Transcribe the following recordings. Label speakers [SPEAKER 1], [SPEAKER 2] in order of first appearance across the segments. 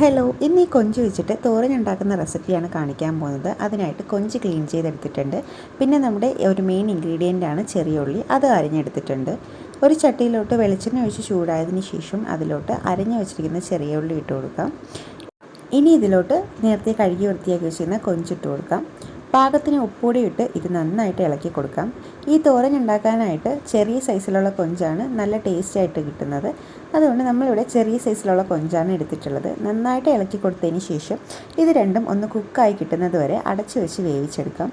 [SPEAKER 1] Hello ഇന്ന് ഈ കൊഞ്ച് വെച്ചിട്ട് തോരനുണ്ടാക്കുന്ന റെസിപ്പിയാണ് കാണിക്കാൻ പോകുന്നത്. അതിനായിട്ട് കൊഞ്ച് ക്ലീൻ ചെയ്തെടുത്തിട്ടുണ്ട്. പിന്നെ നമ്മുടെ ഒരു മെയിൻ ഇൻഗ്രീഡിയന്റ് ആണ് ചെറിയ ഉള്ളി അത് അരിഞ്ഞെടുത്തിട്ടുണ്ട്. ഒരു ചട്ടിയിലോട്ട് വെളിച്ചെണ്ണ ഒഴിച്ച് ചൂടായതിന് ശേഷം അതിലോട്ട് അരിഞ്ഞു വെച്ചിരിക്കുന്ന ചെറിയ ഉള്ളി ഇട്ട് കൊടുക്കാം. ഇനി ഇതിലോട്ട് നേരത്തെ കഴുകി വൃത്തിയാക്കി വെച്ചിരുന്ന കൊഞ്ചിട്ട് കൊടുക്കാം. പാകത്തിന് ഉപ്പൂടി ഇട്ട് ഇത് നന്നായിട്ട് ഇളക്കി കൊടുക്കാം. ഈ തോരൻ ഉണ്ടാക്കാനായിട്ട് ചെറിയ സൈസിലുള്ള കൊഞ്ചാണ് നല്ല ടേസ്റ്റ് ആയിട്ട് കിട്ടുന്നത്. അതുകൊണ്ട് നമ്മളിവിടെ ചെറിയ സൈസിലുള്ള കൊഞ്ചാണ് എടുത്തിട്ടുള്ളത്. നന്നായിട്ട് ഇളക്കി കൊടുത്തതിന് ശേഷം ഇത് രണ്ടും ഒന്ന് കുക്കായി കിട്ടുന്നത് വരെ അടച്ചു വെച്ച് വേവിച്ചെടുക്കാം.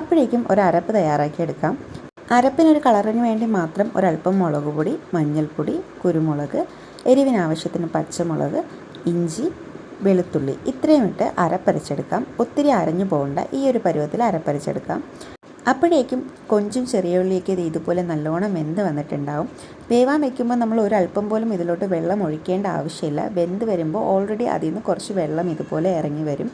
[SPEAKER 1] അപ്പോഴേക്കും ഒരു അരപ്പ് തയ്യാറാക്കിയെടുക്കാം അരപ്പിനൊരു കളറിന് വേണ്ടി മാത്രം ഒരല്പം മുളക് പൊടി മഞ്ഞൾപ്പൊടി കുരുമുളക് എരിവിനാവശ്യത്തിന് പച്ചമുളക് ഇഞ്ചി വെളുത്തുള്ളി. ഇത്രയും ഇട്ട് അരപ്പരച്ചെടുക്കാം. ഒത്തിരി അരഞ്ഞു പോകണ്ട. ഈ ഒരു പരുവത്തിൽ അരപ്പരച്ചെടുക്കാം. അപ്പോഴേക്കും കൊഞ്ചും ചെറിയ ഉള്ളിയൊക്കെ ഇത് ഇതുപോലെ നല്ലോണം വെന്ത് വന്നിട്ടുണ്ടാവും. വേവാൻ വെക്കുമ്പോൾ നമ്മൾ ഒരല്പം പോലും ഇതിലോട്ട് വെള്ളം ഒഴിക്കേണ്ട ആവശ്യമില്ല. വെന്ത് വരുമ്പോൾ ഓൾറെഡി അതിൽ നിന്ന് കുറച്ച് വെള്ളം ഇതുപോലെ ഇറങ്ങി വരും.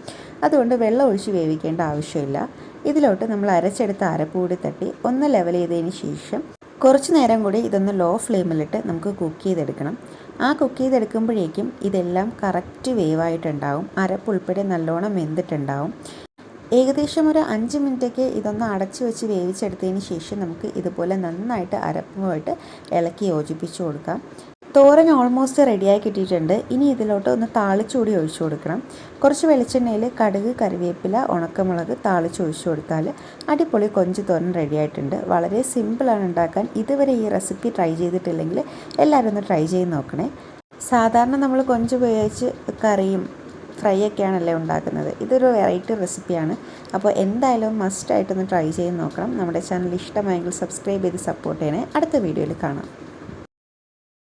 [SPEAKER 1] അതുകൊണ്ട് വെള്ളം ഒഴിച്ച് വേവിക്കേണ്ട ആവശ്യമില്ല. ഇതിലോട്ട് നമ്മൾ അരച്ചെടുത്ത അരപ്പൂടി തട്ടി ഒന്ന് ലെവൽ ചെയ്തതിന് ശേഷം കുറച്ച് നേരം കൂടി ഇതൊന്ന് ലോ ഫ്ലെയിമിലിട്ട് നമുക്ക് കുക്ക് ചെയ്തെടുക്കണം. ആ കുക്ക് ചെയ്തെടുക്കുമ്പോഴേക്കും ഇതെല്ലാം കറക്റ്റ് വേവായിട്ടുണ്ടാവും. അരപ്പ് ഉൾപ്പെടെ നല്ലോണം വെന്തിട്ടുണ്ടാവും. ഏകദേശം ഒരു അഞ്ച് മിനിറ്റൊക്കെ ഇതൊന്ന് അടച്ചു വെച്ച് വേവിച്ചെടുത്തതിന് ശേഷം നമുക്ക് ഇതുപോലെ നന്നായിട്ട് അരപ്പുമായിട്ട് ഇളക്കി യോജിപ്പിച്ചു കൊടുക്കാം. തോരൻ ഓൾമോസ്റ്റ് റെഡിയായി കിട്ടിയിട്ടുണ്ട്. ഇനി ഇതിലോട്ട് ഒന്ന് താളിച്ചൂടി ഒഴിച്ചു കൊടുക്കണം. കുറച്ച് വെളിച്ചെണ്ണയിൽ കടുക് കറിവേപ്പില ഉണക്കമുളക് താളിച്ച് ഒഴിച്ചു കൊടുത്താൽ അടിപൊളി കൊഞ്ച് തോരൻ റെഡിയായിട്ടുണ്ട് വളരെ സിമ്പിളാണ് ഉണ്ടാക്കാൻ. ഇതുവരെ ഈ റെസിപ്പി ട്രൈ ചെയ്തിട്ടില്ലെങ്കിൽ എല്ലാവരും ഒന്ന് ട്രൈ ചെയ്ത് നോക്കണേ. സാധാരണ നമ്മൾ കൊഞ്ച് ഉപയോഗിച്ച് കറിയും ഫ്രൈ ഒക്കെയാണല്ലേ ഉണ്ടാക്കുന്നത്. ഇതൊരു വെറൈറ്റി റെസിപ്പിയാണ് അപ്പോൾ എന്തായാലും മസ്റ്റായിട്ടൊന്ന് ട്രൈ ചെയ്ത് നോക്കണം. നമ്മുടെ ചാനൽ ഇഷ്ടമായെങ്കിൽ സബ്സ്ക്രൈബ് ചെയ്ത് സപ്പോർട്ട് ചെയ്യണേ. അടുത്ത വീഡിയോയിൽ കാണാം.